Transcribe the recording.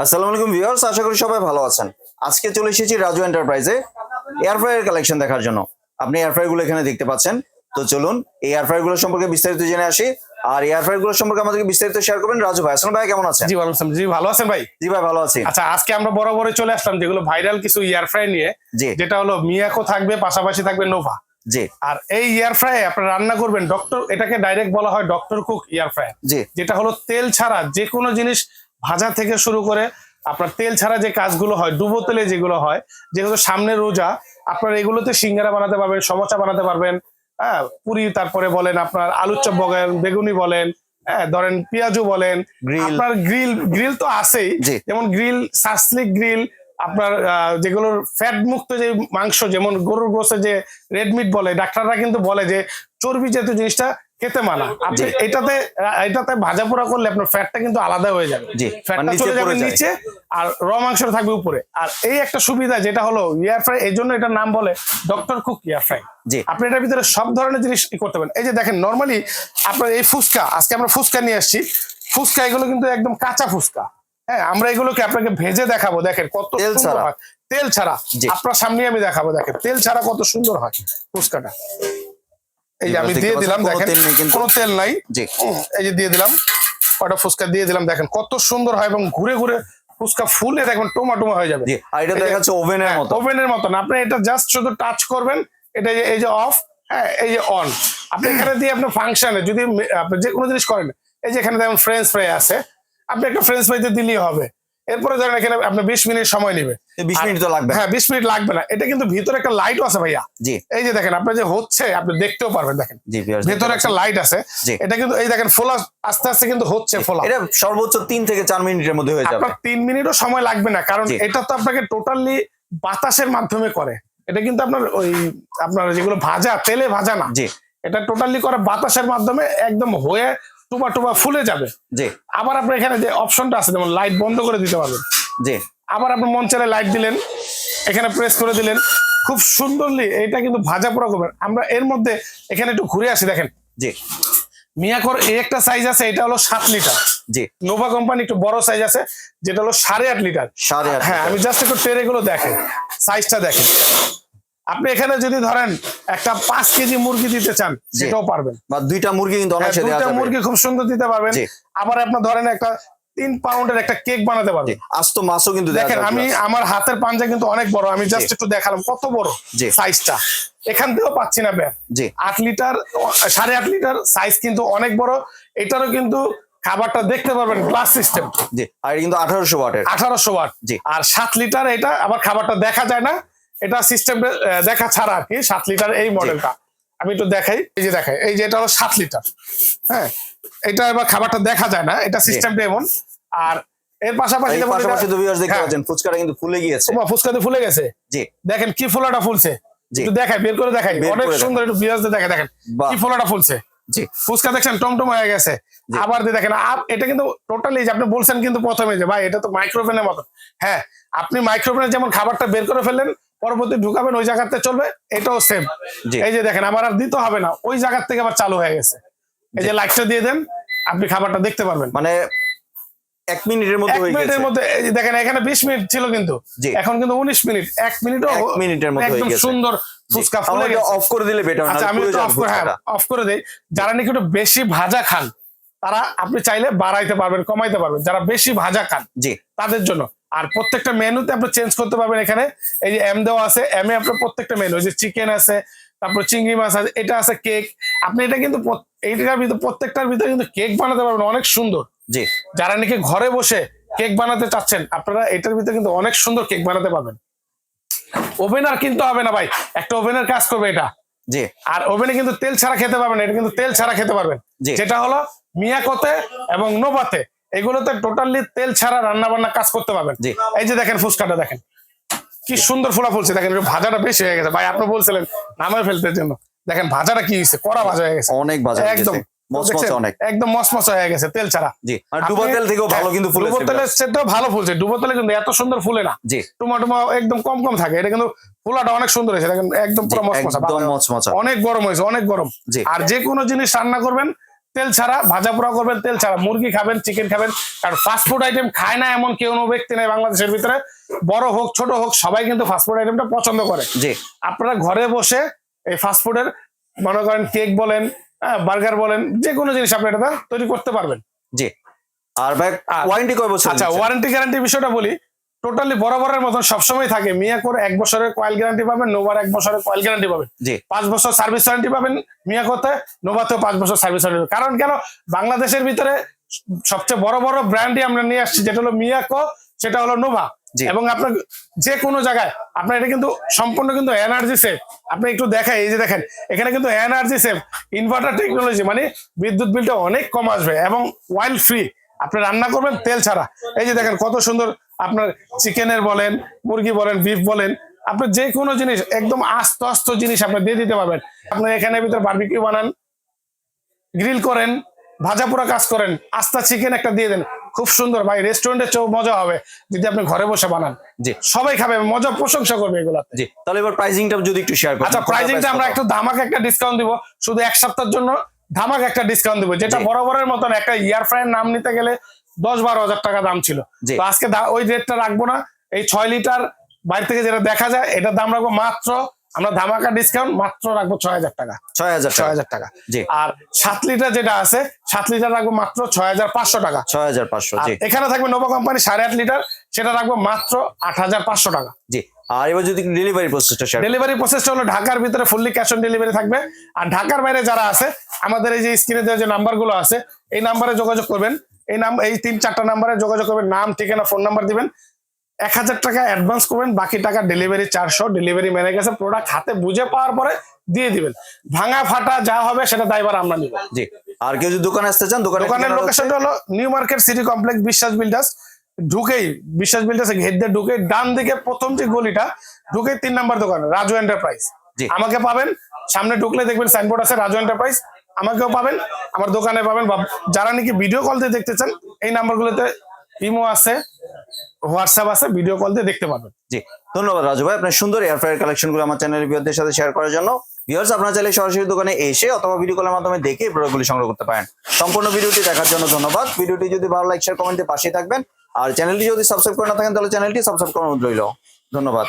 আসসালামু আলাইকুম ভিউয়ার্স আশা করি সবাই ভালো আছেন। আজকে চলে এসেছি রাজু এন্টারপ্রাইজে এয়ার ফ্রায়ার কালেকশন দেখার জন্য। আপনি এয়ার ফ্রায়ারগুলো এখানে দেখতে পাচ্ছেন। তো চলুন এই এয়ার ফ্রায়ারগুলো সম্পর্কে বিস্তারিত জেনে আসি। আর এয়ার ফ্রায়ারগুলো সম্পর্কে আমাদেরকে বিস্তারিত শেয়ার করবেন রাজু ভাই। আসসালাম ভাই কেমন আছেন? জি ভালো আছেন। জি ভালো আছেন ভাই? জি ভাই ভালো আছি। আচ্ছা আজকে আমরা বরাবরই চলে আসলাম যেগুলো ভাইরাল কিছু ইয়ার ফ্রাই নিয়ে। যেটা হলো মিয়াকো থাকবে পাশাপাশি থাকবে নোভা জি। আর এই ইয়ার ফ্রাই আপনারা রান্না করবেন ডক্টর এটাকে ডাইরেক্ট বলা হয় Doctor Cook air fry G. যেটা হলো তেল ছাড়া যে কোনো জিনিস ভাজা থেকে শুরু করে আপনার তেল ছাড়া যে কাজগুলো হয় ডুবো তেলে যেগুলো হয় যেগুলো সামনে রোজা আপনার এগুলোতে সিঙ্গারা বানাতে পারবেন সমোসা বানাতে পারবেন হ্যাঁ পুরি তারপরে বলেন আপনার আলুর চপ বলেন বেগুনি বলেন হ্যাঁ ধরেন পেঁয়াজু বলেন। আপনার গ্রিল গ্রিল তো আছেই যেমন গ্রিল সাসলিক গ্রিল আপনার আহ, যেগুলোর ফ্যাট মুক্ত যে মাংস যেমন গরুর গোসে যে রেডমিট বলে ডাক্তাররা কিন্তু বলে যে চর্বি জাতীয় জিনিসটা খেতে মানা। আপনি এটাতে এটাতে ভাজা পোড়া করলে আপনার ফ্যাটটা কিন্তু আলাদা হয়ে যাবে। জি, ফ্যাটটা মানে নিচে চলে যাবে নিচে আর র মাংসটা থাকবে উপরে। আর এই একটা সুবিধা যেটা হলো ইয়ার ফ্রাই এই জন্য এটার নাম বলে Doctor Cook air fry G. আপনি এটার ভিতরে সব ধরনের জিনিস করতে পারেন। এই যে দেখেন নর্মালি আপনার এই ফুচকা আজকে আমরা ফুচকা নিয়ে আসছি। ফুচকা এগুলো কিন্তু একদম কাঁচা ফুচকা। হ্যাঁ আমরা এগুলোকে আপনাকে ভেজে দেখাবো। দেখেন কত তেল ছাড়া। তেল ছাড়া। আপনার সামনে আমি দেখাবো। দেখেন তেল ছাড়া কত সুন্দর হয় ফুচকাটা। এই যে আমি দিয়ে দিলাম দেখেন কোনো তেল নাই। এই যে দিয়ে দিলাম কটা ফুচকা দিয়ে দিলাম দেখেন কত সুন্দর হয় এবং ঘুরে ঘুরে ফুচকা ফুলে দেখবেন টোমাটোমা হয়ে যাবে। আর এটা দেখা যাচ্ছে ওভেনের মতো। ওভেনের মতন আপনি এটা জাস্ট শুধু টাচ করবেন এটা যে- এই যে অফ হ্যাঁ এই যে অন আপনি এখানে দিয়ে আপনার ফাংশনে যদি আপনি যে কোনো জিনিস করেন এই যে এখানে যেমন ফ্রেঞ্চ ফ্রাই আছে আপনি একটা ফ্রেঞ্চ ফ্রাইতে দিলেই হবে। এরপরে ধরেন এখানে আপনার বিশ মিনিট সময় নেবে। বিশ মিনিট তো লাগবে হ্যাঁ বিশ মিনিট লাগবে না। এটা কিন্তু ভিতরে একটা লাইটও আছে ভাইয়া। জি। এই যে দেখেন আপনার যে হচ্ছে আপনি দেখতেও পারবেন দেখেন। ভেতরে একটা লাইট আছে। এটা কিন্তু এই দেখেন ফোলা আস্তে আস্তে কিন্তু হচ্ছে ফোলা। এটা সর্বোচ্চ তিন থেকে চার মিনিটের মধ্যে হয়ে যাবে। আপনার তিন মিনিটও সময় লাগবে না কারণ এটা তো আপনাকে টোটালি বাতাসের মাধ্যমে করে। এটা কিন্তু আপনার ওই আপনার যেগুলো ভাজা তেলে ভাজা না। জি। এটা টোটালি করে বাতাসের মাধ্যমে একদম হয়ে টুবা টুবা ফুলে যাবে। জি। আবার আপনার এখানে যে অপশনটা আছে যেমন লাইট বন্ধ করে দিতে পারবেন। জি। আবার আপনার মন লাইট দিলেন এখানে প্রেস করে দিলেন। খুব সুন্দরলি এটা কিন্তু ভাজা পোড়া করবেন। আমরা এর মধ্যে এখানে একটু ঘুরে আসি দেখেন। জি। মিয়াকোর এই একটা সাইজ আছে এটা হলো সাত লিটার জি। নোভা কোম্পানি একটু বড় সাইজ আছে যেটা হলো সাড়ে আট লিটার সাড়ে আট হ্যাঁ আমি জাস্ট একটু ট্রে গুলো দেখেন সাইজটা দেখেন। আপনি এখানে যদি ধরেন একটা পাঁচ কেজি মুরগি দিতে চান। সেটাও পারবেন। বা দুইটা মুরগি কিন্তু হ্যাঁ, অনায়াসে দুইটা মুরগি খুব সুন্দর দিতে পারবেন। আবার আপনার ধরেন একটা তিন পাউন্ডের একটা কেক বানাতে পারবেন। আস্ত মাছও কিন্তু দেখেন আমি আমার হাতের পাঞ্জা কিন্তু অনেক বড় আমি জাস্ট একটু দেখালাম কত বড়। সাইজটা এখান থেকেও পাচ্ছি না ব্যাগ। জি। আট লিটার সাড়ে আট লিটার সাইজ কিন্তু অনেক বড়। এটারও কিন্তু খাবারটা দেখতে পারবেন গ্লাস সিস্টেম জি আর কিন্তু আঠারোশো ওয়াটের। আঠারোশো ওয়াট। জি। আর সাত লিটার এটা আবার খাবারটা দেখা যায় না। এটা সিস্টেম দেখা ছাড়া আর কি সাত লিটার এই মডেলটা আমি একটু দেখাই এই যে দেখাই এই যে এটা হলো সাত লিটার হ্যাঁ এটা এবার খাবারটা দেখা যায় না এটা সিস্টেমটা এমন। আর এর পাশাপাশি পাশাপাশি তো ভিউয়ার্স দেখতে হ্যাঁ। পাচ্ছেন ফুচকাটা কিন্তু ফুলে গিয়েছে। এটা- ফুচকাতে ফুলে গেছে। জি। দেখেন কি ফোলাটা ফুলছে। একটু দেখাই বের করে দেখাই। অনেক সুন্দর একটু বিরাজতে দেখে দেখেন কি ফোলাটা ফুলছে। জি। ফুচকা দেখছেন টমটম হয়ে গেছে। আবার দিয়ে দেখেন আপ- এটা কিন্তু টোটালি যে আপনি বলছেন কিন্তু প্রথমে যে ভাই এটা তো মাইক্রোওভেনের মতো হ্যাঁ আপনি মাইক্রোওভেনে যেমন খাবারটা বের করে ফেললেন পরবর্তী ঢুকাবেন ওই জায়গাতে চলবে এটাও সেম। এই যে দেখেন আমার আর দিতে হবে না ওই জায়গার থেকে আবার চালু হয়ে গেছে। এই যে লাইটটা দিয়ে দেন আপনি খাবারটা দেখতে পারবেন। মানে এক মিনিটের মধ্যে হয়ে গেছে। মধ্যে দেখেন এখানে বিশ মিনিট ছিল কিন্তু। এখন কিন্তু উনিশ মিনিট এক মিনিটও এক মিনিটের মধ্যে একদম সুন্দর ফুচকা ফুলে অফ করে দিলে বেটার আচ্ছা আমি একটু অফ করে হ্যাঁ অফ করে দেই। যারা নাকি একটু বেশি ভাজা খান তারা আপনি চাইলে বাড়াইতে পারবেন কমাইতে পারবেন। যারা বেশি ভাজা খান জি। তাদের জন্য। আর প্রত্যেকটা মেনুতে আপনি চেঞ্জ করতে পারবেন এখানে। এই যে এম দেওয়া আছে এম এ আপনার প্রত্যেকটা মেনু যে চিকেন আছে তারপর চিংড়ি মাছ আছে এটা আছে কেক আপনি এটা কিন্তু এইটার ভিতরে প্রত্যেকটার ভিতরে কিন্তু কেক বানাতে পারবেন অনেক সুন্দর। জি। যারা নাকি ঘরে বসে কেক বানাতে চাচ্ছেন আপনারা এটার ভিতরে কিন্তু অনেক সুন্দর কেক বানাতে পারবেন। ওভেন আর কিনতে হবে না ভাই একটা ওভেনের কাজ করবে এটা। জি। আর ওভেনে কিন্তু তেল ছাড়া খেতে পারবেন এটা কিন্তু তেল ছাড়া খেতে পারবেন। যেটা হলো মিয়াকোতে এবং নোবাতে। এগুলোতে টোটালি তেল ছাড়া রান্না বান্না কাজ করতে পারবেন। এই যে দেখেন ফুচকাটা দেখেন। কি সুন্দর ফোলা ফুলছে। দেখেন ভাজাটা বেশি হয়ে গেছে। ভাই আপনি বলছিলেন নামায় ফেলতে জন্য। দেখেন ভাজাটা কি হয়েছে? কড়া ভাজা হয়ে গেছে। অনেক বাজার একদম। অনেক। একদম মসমস হয়ে গেছে তেল ছাড়া। জি। আর তেল থেকেও ভালো কিন্তু ডুবো তেলের সেটাও ভালো ফুলছে। ডুবো তেলে কিন্তু এত সুন্দর ফুলে না। জি। একদম কম কম থাকে। এটা কিন্তু ফুলাটা অনেক সুন্দর হয়েছে। দেখেন একদম পুরো মসমসা অনেক গরম হয়েছে অনেক গরম। আর যে কোনো জিনিস রান্না করবেন তেল ছাড়া ভাজা পোড়া করবেন তেল ছাড়া। মুরগি খাবেন চিকেন খাবেন কারণ ফাস্টফুড আইটেম খায় না এমন কেউ ব্যক্তি নেই বাংলাদেশের ভিতরে। বড় হোক ছোট হোক সবাই কিন্তু ফাস্টফুড আইটেমটা পছন্দ করে। জি। আপনারা ঘরে বসে এই ফাস্টফুডের মনে করেন কেক বলেন বার্গার বলেন যে কোনো জিনিস আপনি এটা তৈরি করতে পারবেন। জি। আর ভাই আর- ওয়ারেন্টি কয় বছর আচ্ছা ওয়ারেন্টি গ্যারান্টি বিষয়টা বলি। টোটালি বরাবরের মতন সবসময় থাকে। মিয়াকোর এক বছরের কয়েল গ্যারান্টি পাবেন নোভার এক বছরের কয়েল গ্যারান্টি পাবেন। জি। পাঁচ বছর সার্ভিস ওয়ারেন্টি পাবেন মিয়াকোতে নোভাতেও পাঁচ বছর সার্ভিস ওয়ারেন্টি কারণ কেন? বাংলাদেশের ভিতরে সবচেয়ে বড় বড় ব্র্যান্ডই আমরা নিয়ে আসছি যেটা হলো মিয়াকো সেটা হলো নোভা। এবং আপনার যে কোনো জায়গায় আপনার এটা কিন্তু সম্পূর্ণ কিন্তু এনার্জি সেভ আপনি একটু দেখাই এই যে দেখেন এখানে কিন্তু এনার্জি সেভ ইনভার্টার টেকনোলজি মানে বিদ্যুৎ বিলটা অনেক কম আসবে এবং অয়েল ফ্রি আপনি রান্না করবেন তেল ছাড়া। এই যে দেখেন কত সুন্দর আপনার চিকেনের বলেন মুরগি বলেন বিফ বলেন আপনি যে কোনো জিনিস একদম আস্ত আস্ত জিনিস আপনি দিয়ে দিতে পারবেন। আপনি এখানে ভিতরে বারবিকিউ বানান গ্রিল করেন ভাজা পোড়া কাজ করেন আস্তা চিকেন একটা দিয়ে দেন খুব সুন্দর। ভাই রেস্টুরেন্টের চেয়েও মজা হবে যদি আপনি ঘরে বসে বানান। জি। সবাই খাবে মজা প্রশংসা করবে এগুলা। জি তাহলে এবার প্রাইজিংটা যদি একটু শেয়ার করেন। আচ্ছা প্রাইজিংটা আমরা? একটু ধামাক একটা ডিসকাউন্ট দিব। শুধু এক সপ্তাহের জন্য ধামাক একটা ডিসকাউন্ট দিব যেটা বরাবরের মতন একটা ইয়ার ফ্রাইয়ের নাম নিতে গেলে দশ বারো হাজার টাকা দাম ছিল। আজকে ওই রেটটা রাখব না। এই ছয় লিটার বাইরে থেকে যেটা দেখা যায় এটার দাম রাখব মাত্র আমরা ধামাকা ডিসকাউন্ট মাত্র রাখব ছয় হাজার টাকা। ছয় হাজার ছয় হাজার টাকা। আর সাত লিটার যেটা আছে সাত লিটার রাখব মাত্র ছয় হাজার পাঁচশো টাকা। ছয় হাজার পাঁচশো এখানে থাকবে নোভা কোম্পানি সাড়ে আট লিটার সেটা রাখব মাত্র আট হাজার পাঁচশো টাকা। জি। আর এবার যদি ডেলিভারি প্রসেসটা শেয়ার ডেলিভারি প্রসেসটা হলো ঢাকার ভিতরে ফুললি ক্যাশ অন ডেলিভারি থাকবে। আর ঢাকার বাইরে যারা আছে আমাদের এই যে স্ক্রিনে যে নাম্বারগুলো আছে এই নাম্বারে যোগাযোগ করবেন। এই নাম এই তিন চারটা নাম্বারে যোগাযোগ করবেন। নাম ঠিকানা ফোন নাম্বার দিবেন। এক হাজার টাকা অ্যাডভান্স করবেন বাকি টাকা ডেলিভারি চারশো ডেলিভারি মেনে গেছে প্রোডাক্ট হাতে বুঝে পাওয়ার পরে দিয়ে দিবেন। ভাঙা ফাটা যা হবে সেটা দায়বার আমরা নিব। জি আর কেউ যদি দোকানে আসতে চান দোকানে দোকানের লোকেশনটা হলো New Market City Complex Biswas builders ঢুকেই বিশ্বাস বিল্ডার্স ঘের দিয়ে ঢুকে ডান দিকে প্রথম যে গলিটা ঢুকে তিন নাম্বার দোকান রাজু এন্টারপ্রাইজ আমাকে পাবেন সামনে ঢুকলে দেখবেন সাইনবোর্ড আছে রাজু এন্টারপ্রাইজ আমাকেও পাবেন, আমার দোকানে পাবেন বা যারা নাকি ভিডিও কল দিয়ে দেখতে চান, এই নাম্বারগুলোতে ইমো আছে হোয়াটসঅ্যাপ আছে ভিডিও কল দিয়ে দেখতে পাবেন জি, ধন্যবাদ রাজু ভাই, আপনার সুন্দর এয়ার কালেকশনগুলো আমার চ্যানেলের ভিউয়ারদের সাথে শেয়ার করার জন্য। ভিউয়ার্স আপনারা চাইলে সরাসরি দোকানে এসে অথবা ভিডিও কলের মাধ্যমে দেখে প্রোডাক্টগুলি সংগ্রহ করতে পারেন। সম্পূর্ণ ভিডিওটি দেখার জন্য ধন্যবাদ। ভিডিওটি যদি ভালো লাইক শেয়ার কমেন্টে পাশে থাকবেন। আর চ্যানেলটি যদি সাবস্ক্রাইব করে না থাকেন, তাহলে চ্যানেলটি সাবস্ক্রাইব অনুরোধ রইল। ধন্যবাদ।